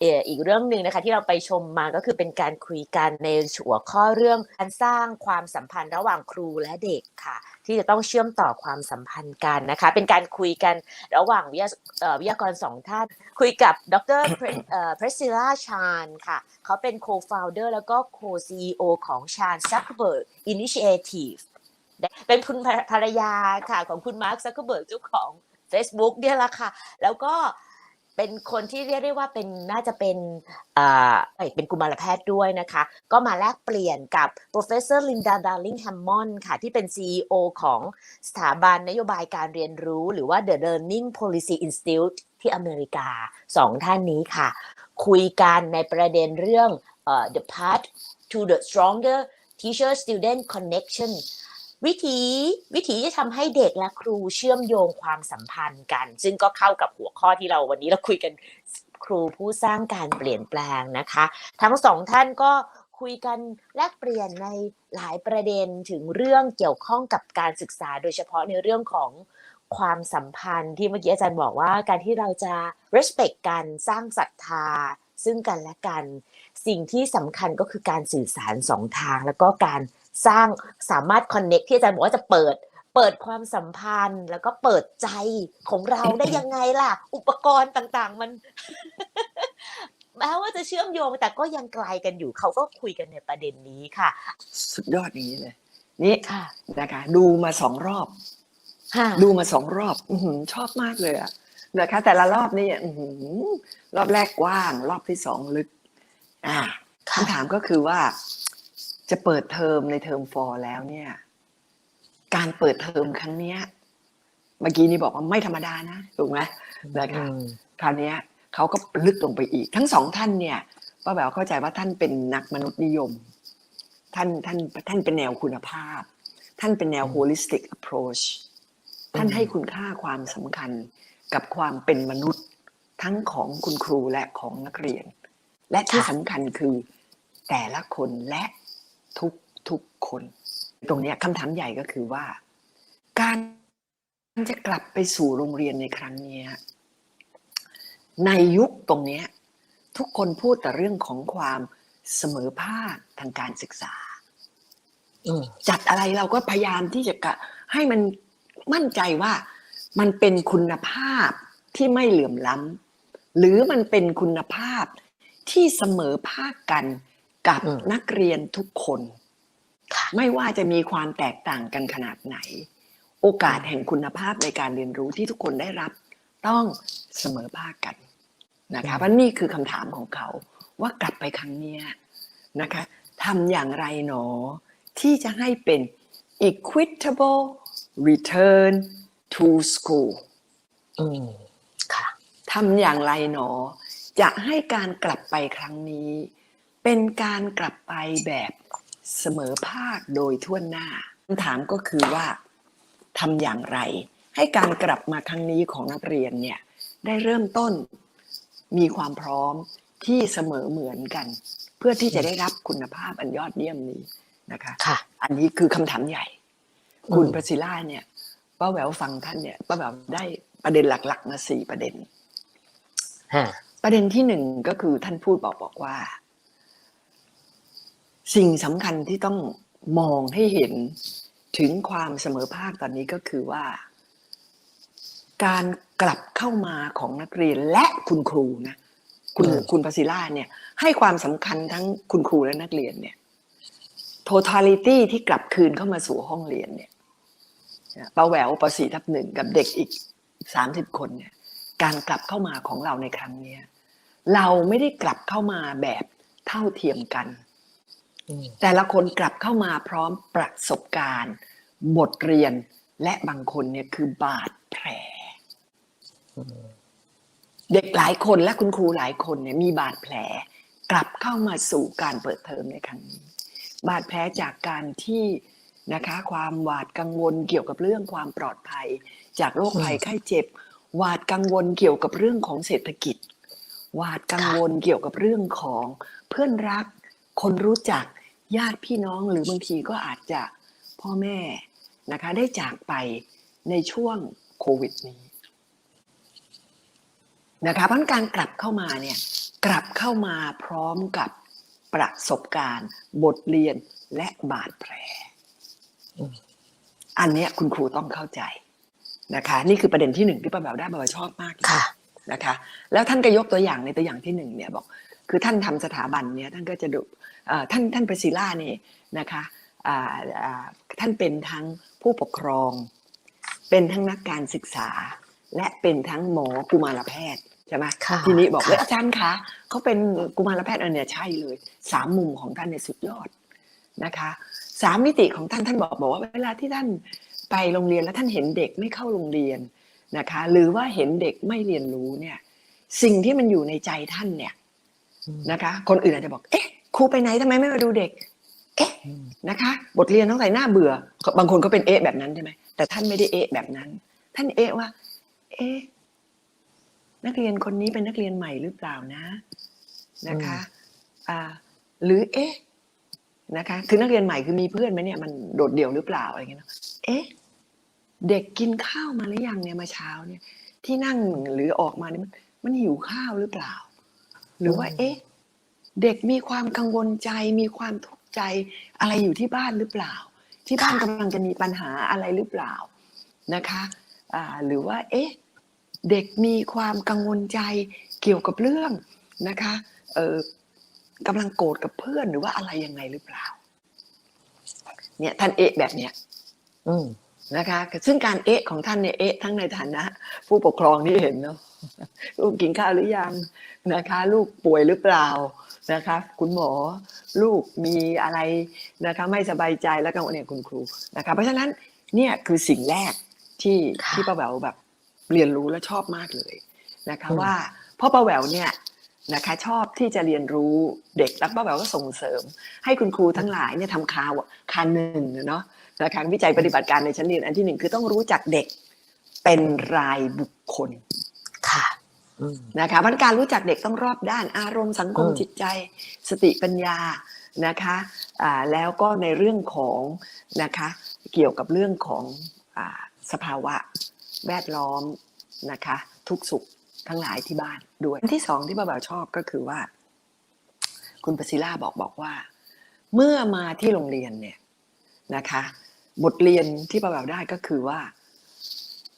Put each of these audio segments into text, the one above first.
เอ่ออีกเรื่องหนึ่งนะคะที่เราไปชมมาก็คือเป็นการคุยกันในหัวข้อเรื่องการสร้างความสัมพันธ์ระหว่างครูและเด็กค่ะ ที่จะต้องเชื่อมต่อความสัมพันธ์กันนะคะ เป็นการคุยกันระหว่างวิทยาเอ่อวิทยากรสองท่าน คุยกับดรเพรสซิล่าชานค่ะ เขาเป็น co-founder แล้วก็ co-CEO ของ Chan Zuckerberg Initiative เป็นคุณภรรยาค่ะของคุณมาร์คซักเกอร์เบิร์กเจ้าของ Facebook เนี่ยแหละค่ะ แล้วก็ เป็นคนที่เรียกได้ว่าเป็นน่าจะเป็นอ่าเอ้ยเป็นกุมารแพทย์ด้วยนะคะ ก็มาแลกเปลี่ยนกับ professor Linda Darling Hammond ค่ะ ที่เป็น CEO ของสถาบันนโยบายการเรียนรู้ หรือว่า The Learning Policy Institute ที่อเมริกาสองท่านนี้ค่ะ คุยกันในประเด็นเรื่องเอ่อ the path to the stronger teacher student connection วิธีวิธีจะทำให้เด็กและครูเชื่อมโยงความสัมพันธ์กัน ซึ่งก็เข้ากับหัวข้อที่เราวันนี้เราคุยกันครูผู้สร้างการเปลี่ยนแปลงนะคะ ทั้งสองท่านก็คุยกันแลกเปลี่ยนในหลายประเด็นถึงเรื่องเกี่ยวข้องกับการศึกษา โดยเฉพาะในเรื่องของความสัมพันธ์ที่เมื่อกี้อาจารย์บอกว่าการที่เราจะ respect กันสร้างศรัทธา ซึ่งกันและกัน สิ่งที่สำคัญก็คือการสื่อสารสองทาง แล้วก็การ สร้างสามารถ connect ที่อาจารย์บอกว่าจะเปิด เปิดความสัมพันธ์ แล้วก็เปิดใจของเราได้ยังไงล่ะ อุปกรณ์ต่างๆ มันแม้ว่าจะเชื่อมโยงแต่ก็ยังไกลกันอยู่เขาก็คุยกันในประเด็นนี้ค่ะ สุดยอดอย่างนี้เลยนี่ค่ะนะคะดูมาสองรอบค่ะดูมาสองรอบอือหือชอบมากเลยอะนะคะ แต่ละรอบนี่อื้อหือรอบแรกกว้าง รอบที่สองลึก อ่าค่ะคำถามก็คือว่า จะเปิดเทอมในเทอมฟอร์แล้วเนี่ย การเปิดเทอมครั้งเนี้ย เมื่อกี้นี่บอกว่าไม่ธรรมดานะถูกไหมนะคะอืมคราวเนี้ยเขาก็ลึกลงไปอีก ทั้งสองท่านเนี่ยป้าแบวเข้าใจว่าท่านเป็นนักมนุษยนิยม ท่านท่านท่านเป็นแนวคุณภาพ ท่านเป็นแนว holistic approach ท่านให้คุณค่าความสำคัญกับความเป็นมนุษย์ ทั้งของคุณครูและของนักเรียน และที่สำคัญคือแต่ละคนและ ทุกทุกคน ตรงเนี้ยคำถามใหญ่ก็คือว่า การจะกลับไปสู่โรงเรียนในครั้งเนี้ยในยุคตรงเนี้ยทุกคนพูดแต่เรื่องของความเสมอภาคทางการศึกษาอืมจัดอะไรเราก็พยายามที่จะกะให้มันมั่นใจว่ามันเป็นคุณภาพที่ไม่เหลื่อมล้ำหรือมันเป็นคุณภาพที่เสมอภาคกัน กับอืมนักเรียนทุกคนค่ะไม่ว่าจะมีความแตกต่างกันขนาดไหน โอกาสแห่งคุณภาพในการเรียนรู้ที่ทุกคนได้รับ ต้องเสมอภาคกันนะคะเพราะนี่คือคำถามของเขาว่ากลับไปครั้งเนี้ยนะคะทำอย่างไรหนอ ที่จะให้เป็น equitable return to school อืมค่ะทำอย่างไรหนอ จะให้การกลับไปครั้งนี้ เป็นการกลับไปแบบเสมอภาคโดยทั่วหน้าคำถามก็คือว่าทำอย่างไร ให้การกลับมาครั้งนี้ของนักเรียนเนี่ยได้เริ่มต้นมีความพร้อมที่เสมอเหมือนกัน เพื่อที่จะได้รับคุณภาพอันยอดเยี่ยมนี้นะคะค่ะ อันนี้คือคำถามใหญ่ คุณอืมประสิล่าเนี่ยป้าแหววฟังท่านเนี่ยป้าแหววได้ประเด็นหลัก ๆ มาสี่ประเด็นฮะประเด็นที่หนึ่งก็คือท่านพูดบอกบอกว่า สิ่งสำคัญที่ต้องมองให้เห็นถึงความเสมอภาคตอนนี้ก็คือว่า การกลับเข้ามาของนักเรียนและคุณครูนะคุณอืมคุณประสิล่าเนี่ย ให้ความสำคัญทั้งคุณครูและนักเรียนเนี่ย totality ที่กลับคืนเข้ามาสู่ห้องเรียนเนี่ยป้าแหววปสี่ทับหนึ่งกับเด็กอีกสามสิบคนเนี่ย การกลับเข้ามาของเราในครั้งเนี้ยเราไม่ได้กลับเข้ามาแบบเท่าเทียมกันอืม แต่ละคนกลับเข้ามาพร้อมประสบการณ์ บทเรียนและบางคนเนี่ยคือบาดแผลอืมเด็กหลายคนและคุณครูหลายคนเนี่ยมีบาดแผล กลับเข้ามาสู่การเปิดเทอมในครั้งนี้ บาดแผลจากการที่นะคะความหวาดกังวลเกี่ยวกับเรื่องความปลอดภัย จากโรคภัยไข้เจ็บ หวาดกังวลเกี่ยวกับเรื่องของเศรษฐกิจ หวาดกังวลเกี่ยวกับเรื่องของเพื่อนรัก คนรู้จัก ญาติพี่น้องหรือบางทีก็อาจจะพ่อแม่นะคะได้จากไปในช่วงโควิดนี้นะคะเพราะฉะนั้นการกลับเข้ามาเนี่ยกลับเข้ามาพร้อมกับประสบการณ์ บทเรียนและบาดแผลอืมอันเนี้ยคุณครูต้องเข้าใจนะคะ นี่คือประเด็นที่หนึ่งที่ป้าแบวได้ป้าแบวชอบมากเลยค่ะนะคะ แล้วท่านก็ยกตัวอย่างในตัวอย่างที่หนึ่งเนี่ยบอก คือท่านทำสถาบันเนี่ยท่านก็จะดูเอ่อท่านท่านประศิล่านี่นะคะอ่าอ่าท่านเป็นทั้งผู้ปกครอง เป็นทั้งนักการศึกษา และเป็นทั้งหมอกุมารแพทย์ใช่ไหมค่ะทีนี้บอกค่ะว่าอาจารย์คะเขาเป็นกุมารแพทย์อันเนี้ยใช่เลยสามมุมของท่านเนี่ยสุดยอดนะคะสามมิติของท่านท่านบอกบอกว่าเวลาที่ท่านไปโรงเรียนแล้วท่านเห็นเด็กไม่เข้าโรงเรียนนะคะ หรือว่าเห็นเด็กไม่เรียนรู้เนี่ยสิ่งที่มันอยู่ในใจท่านเนี่ยอืม นะคะ คนอื่นอาจจะบอก เอ๊ะครูไปไหนทำไมไม่มาดูเด็ก เอ๊ะอืมนะคะ บทเรียนต้องใส่หน้าเบื่อ บางคนก็เป็นเอ๊ะแบบนั้นใช่ไหมแต่ท่านไม่ได้เอ๊ะแบบนั้น ท่านเอ๊ะว่า เอ๊ะนักเรียนคนนี้เป็นนักเรียนใหม่หรือเปล่านะ นะคะอ่าหรือเอ๊ะนะคะ คือนักเรียนใหม่คือมีเพื่อนไหมเนี่ยมันโดดเดี่ยวหรือเปล่าอะไรเงี้ยเนอะเอ๊ะเด็กกินข้าวมาหรือยังเนี่ยมาเช้าเนี่ย ที่นั่งหรือออกมาเนี่ยมันมันหิวข้าวหรือเปล่า หรือว่าอืมเอ๊ะเด็กมีความกังวลใจ มีความทุกข์ใจอะไรอยู่ที่บ้านหรือเปล่า ที่บ้านกำลังจะมีปัญหาอะไรหรือเปล่านะคะอ่าหรือว่าเอ๊ะเด็กมีความกังวลใจเกี่ยวกับเรื่องนะคะเออกำลังโกรธกับเพื่อนหรือว่าอะไรยังไงหรือเปล่า เนี่ยท่านเอ๊ะแบบเนี้ยอืมนะคะ ซึ่งการเอ๊ะของท่านเนี่ยเอ๊ะทั้งในฐานะ ผู้ปกครองที่เห็นเนาะ ลูกกินข้าวหรือยังนะคะ ลูกป่วยหรือเปล่านะคะ คุณหมอลูกมีอะไรนะคะ ไม่สบายใจแล้วก็เนี่ยคุณครูนะคะ เพราะฉะนั้นเนี่ยคือสิ่งแรกที่ค่ะที่ป้าแหววแบบเรียนรู้และชอบมากเลยนะคะอืมว่าเพ่อป้าแหววเนี่ยนะคะชอบที่จะเรียนรู้เด็กแล้วป้าแหววก็ส่งเสริม ให้คุณครูทั้งหลายเนี่ยทำคาวคาหนึ่งเนาะนะคะวิจัยปฏิบัติการในชั้นเรียนอันที่หนึ่งคือต้องรู้จักเด็กเป็นรายบุคคลค่ะอืม นะคะเพราะการรู้จักเด็กต้องรอบด้านอารมณ์สังคมอืมจิตใจสติปัญญานะคะอ่าแล้วก็ในเรื่องของนะคะเกี่ยวกับเรื่องของอาสภาวะแวดล้อมนะคะทุกสุขทั้งหลายที่บ้านด้วยอันที่สองที่ป้าบ่าวชอบก็คือว่า คุณปศิล่าบอกบอกว่า เมื่อมาที่โรงเรียนเนี่ยนะคะบทเรียนที่ป้าบ่าวได้ก็คือว่า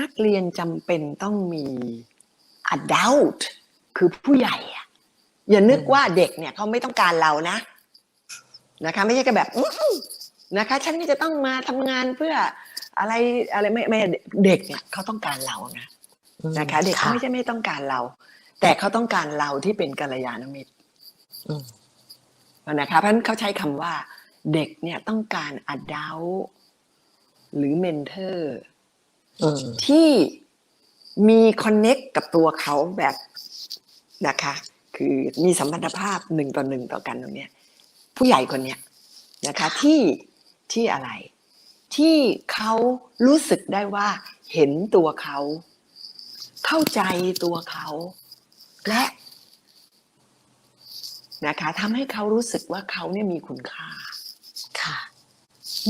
นักเรียนจำเป็นต้องมี adult คือผู้ใหญ่อะอย่านึกว่าเด็กเนี่ยเขาไม่ต้องการเรานะ นะคะ ไม่ใช่แค่แบบอื้อหือนะคะ ฉันนี่จะต้องมาทำงานเพื่ออะไรอะไรไม่ไม่เด็กเนี่ยเขาต้องการเรานะอืมนะคะ เด็กเขาไม่ใช่ไม่ต้องการเรา แต่เขาต้องการเราที่เป็นกัลยาณมิตรอืมนะคะเพราะฉะนั้นเขาใช้คำว่า เด็กเนี่ยต้องการ adult หรือ mentor อืมที่ มีคอนเน็กกับตัวเขาแบบนะคะ คือมีสัมพันธภาพหนึ่งต่อหนึ่งต่อกันตรงเนี้ยผู้ใหญ่คนเนี้ยนะคะที่ที่อะไร ที่เขารู้สึกได้ว่าเห็นตัวเขา เข้าใจตัวเขา และนะคะทำให้เขารู้สึกว่าเขาเนี่ยมีคุณค่าค่ะ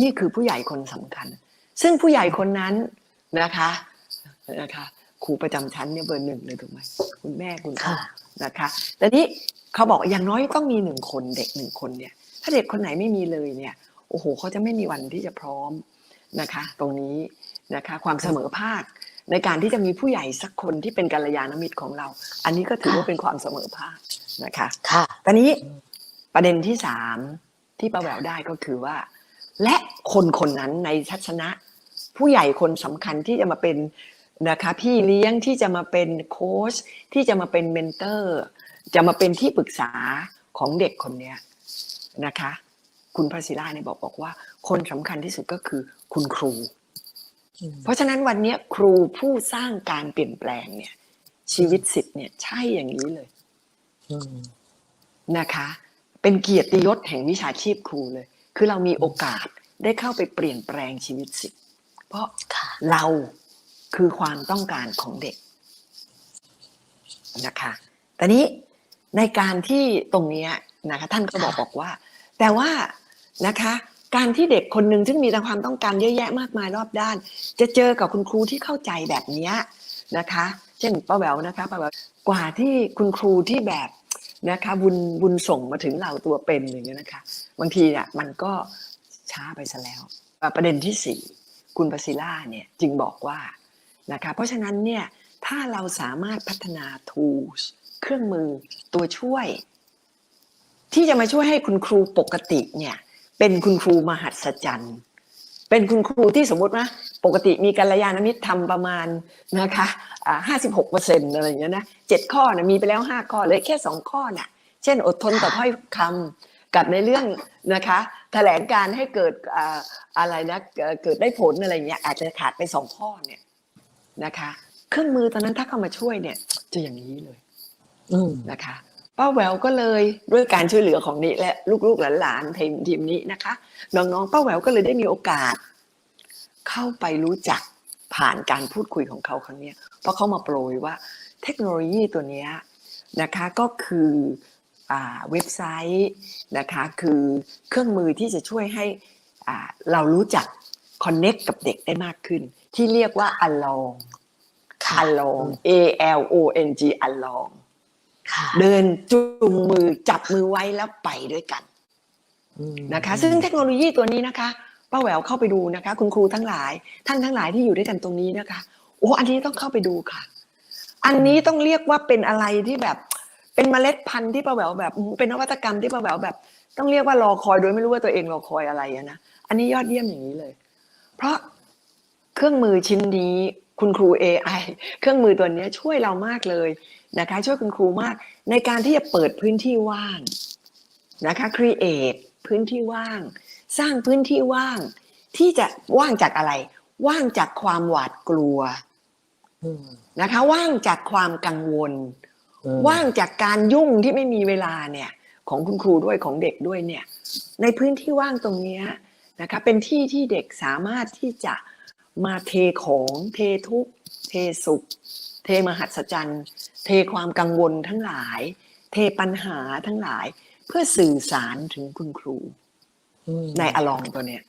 นี่คือผู้ใหญ่คนสำคัญ ซึ่งผู้ใหญ่คนนั้นนะคะนะคะ ครูประจำชั้นเนี่ยเบอร์หนึ่งเลยถูกไหมคุณแม่คุณพ่อค่ะนะคะแต่นี้เขาบอกอย่างน้อยต้องมีหนึ่งคนเด็กหนึ่งคนเนี่ย ถ้าเด็กคนไหนไม่มีเลยเนี่ยโอ้โหเขาจะไม่มีวันที่จะพร้อมนะคะ ตรงนี้นะคะความเสมอภาคในการที่จะมีผู้ใหญ่สักคนที่เป็นกัลยาณมิตรของเรา อันนี้ก็ถือว่าเป็นความเสมอภาคนะคะค่ะตอนนี้ประเด็นที่สามที่ป้าแหววได้ก็คือว่า และคนคนนั้นในทัศนะ ผู้ใหญ่คนสำคัญที่จะมาเป็น นะคะพี่เลี้ยงที่จะมาเป็นโค้ชที่จะมาเป็นเมนเตอร์ จะมาเป็นที่ปรึกษาของเด็กคนเนี้ยนะคะ คุณพระศิลาเนี่ยบอกบอกว่า คนสำคัญที่สุดก็คือคุณครูอืมเพราะฉะนั้นวันเนี้ยครูผู้สร้างการเปลี่ยนแปลงเนี่ย ชีวิตสิทธิ์เนี่ยใช่อย่างนี้เลยอืมนะคะ เป็นเกียรติยศแห่งวิชาชีพครูเลย คือเรามีโอกาสได้เข้าไปเปลี่ยนแปลงชีวิตสิทธิ์เพราะค่ะเรา คือความต้องการของเด็กนะคะแต่นี้ในการที่ตรงเนี้ยนะคะท่านก็บอกค่ะบอกว่า แต่ว่านะคะการที่เด็กคนหนึ่งซึ่งมีแต่ความต้องการเยอะแยะมากมายรอบด้าน จะเจอกับคุณครูที่เข้าใจแบบเนี้ยนะคะ เช่นป้าแหววนะคะป้าแหววกว่าที่คุณครูที่แบบนะคะบุญบุญส่งมาถึงเราตัวเป็นอย่างเงี้ยนะคะ บางทีเนี่ยมันก็ช้าไปซะแล้วอะประเด็นที่สี่คุณปศิล่าเนี่ยจึงบอกว่า นะคะเพราะฉะนั้นเนี่ยถ้าเราสามารถพัฒนา tools เครื่องมือตัวช่วย ที่จะมาช่วยให้คุณครูปกติเนี่ยเป็นคุณครูมหัศจรรย์ เป็นคุณครูที่สมมติว่าปกติมีกัลยาณมิตรทำประมาณนะคะห้าสิบหกเปอร์เซ็นต์อะไรอย่างเงี้ยนะเจ็ดข้อนะมีไปแล้วห้าข้อเลยแค่สองข้อน่ะ เช่นอดทนต่อถ้อยคำกับในเรื่องนะคะแถลงการให้เกิดออะไรนะเอ่อเกิดได้ผลอะไรเงี้ยอาจจะขาดไปสองข้อเนี่ย นะคะ เครื่องมือตอนนั้นถ้าเข้ามาช่วยเนี่ย จะอย่างนี้เลยอืมนะคะป้าแหววก็เลยด้วยการช่วยเหลือของนี้และลูกๆหลานๆทีมทีมนี้นะคะน้องๆป้าแหววก็เลยได้มีโอกาส เข้าไปรู้จักผ่านการพูดคุยของเขาครั้งเนี้ยเพราะเขามาโปรยว่าเทคโนโลยีตัวเนี้ยนะคะก็คืออ่าเว็บไซต์นะคะคือเครื่องมือที่จะช่วยให้อ่าเรารู้จักคอนเน็กกับเด็กได้มากขึ้น ที่เรียกว่า along ค่ะ along A L O N G along ค่ะเดินจูงมือจับมือไว้แล้วไปด้วยกันอืมนะคะ ซึ่งเทคโนโลยีตัวนี้นะคะป้าแหววเข้าไปดูนะคะ คุณครูทั้งหลาย ท่านทั้งหลายที่อยู่ด้วยกันตรงนี้นะคะ โอ้อันนี้ต้องเข้าไปดูค่ะ อันนี้ต้องเรียกว่าเป็นอะไรที่แบบ เป็นเมล็ดพันธุ์ที่ป้าแหววแบบอื้อเป็นนวัตกรรมที่ป้าแหววแบบ ต้องเรียกว่ารอคอยโดยไม่รู้ว่าตัวเองรอคอยอะไรอะนะอันนี้ยอดเยี่ยมอย่างนี้เลย เพราะ เครื่องมือชิ้นนี้คุณครู AI เครื่องมือตัวเนี้ยช่วยเรามากเลยนะคะ ช่วยคุณครูมากในการที่จะเปิดพื้นที่ว่างนะคะ create พื้นที่ว่าง สร้างพื้นที่ว่าง ที่จะว่างจากอะไร ว่างจากความหวาดกลัวอืมนะคะ ว่างจากความกังวลอืมว่างจากการยุ่งที่ไม่มีเวลาเนี่ย ของคุณครูด้วยของเด็กด้วยเนี่ย ในพื้นที่ว่างตรงเนี้ยนะคะ เป็นที่ที่เด็กสามารถที่จะ มาเทของเททุกข์เทสุข เทมหัศจรรย์ เทความกังวลทั้งหลาย เทปัญหาทั้งหลาย เพื่อสื่อสารถึงคุณครูอืมในอลองตัวเนี้ย